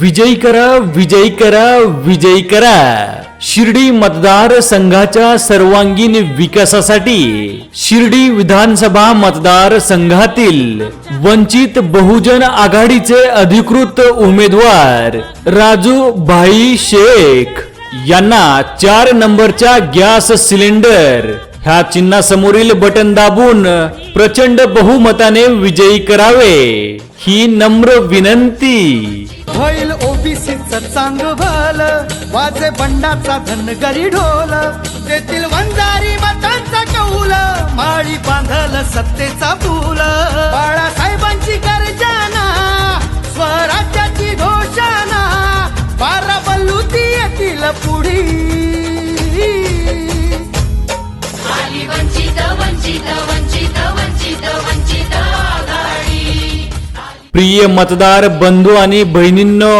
विजयी करा विजयी करा विजयी करा. शिर्डी मतदार संघाच्या सर्वांगीण विकासासाठी शिर्डी विधानसभा मतदार संघातील वंचित बहुजन आघाडीचे अधिकृत उमेदवार राजू भाई शेख यांना चार नंबरच्या गॅस सिलेंडर. ह्या चिन्हासमोरील बटन दाबून प्रचंड बहुमताने विजयी करावे. ही नम्र विनंती. ओबीसीच चांग भल वाजे बंडाचा धनगरी ढोल तेथील वंजारी मतांचा कौल माळी बांधल सत्तेचा पूल बाळासाहेबांची गर्जना स्वराज्याची घोषणा बारा बल्लुती येतील पुढी. आली वंचित वंचित वंचित वंचित वंचित आघाडी. प्रिय मतदार बंधू आणि बहिणींनो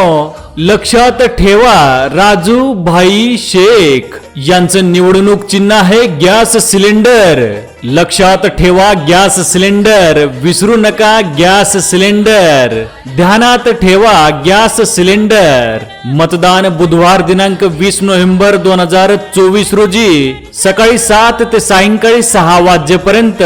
लक्षात ठेवा राजू भाई शेख. यांचं निवडणूक चिन्ह आहे गॅस सिलेंडर. लक्षात ठेवा गॅस सिलेंडर. विसरू नका गॅस सिलेंडर. ध्यानात ठेवा गॅस सिलेंडर. मतदान बुधवार दिनांक वीस नोव्हेंबर दोन हजार चोवीस रोजी सकाळी सात ते सायंकाळी सहा वाजेपर्यंत.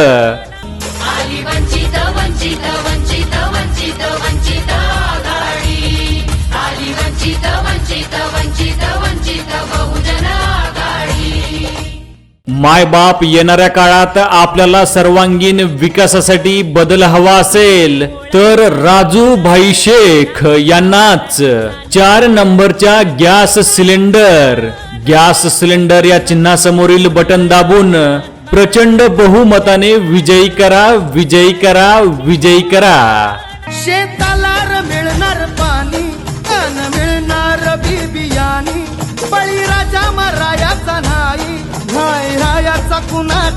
मायबाप येणाऱ्या काळात आपल्याला सर्वांगीण विकासासाठी बदल हवा असेल तर राजू भाई शेख यांनाच. चार नंबरच्या गॅस सिलेंडर. गॅस सिलेंडर या चिन्हासमोरील बटन दाबून प्रचंड बहुमताने विजयी करा विजयी करा विजयी करा. शेताला मिळणार पाणी.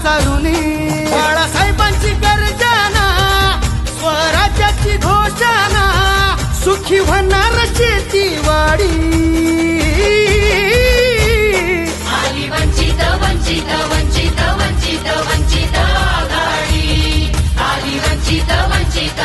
चालूनी बाळासाहेबांची गर्जना स्वराज्याची घोषणा सुखी होणार शेतीवाडी वाडी वंचित वंचित वंचित वंचित आली वंचित वंचित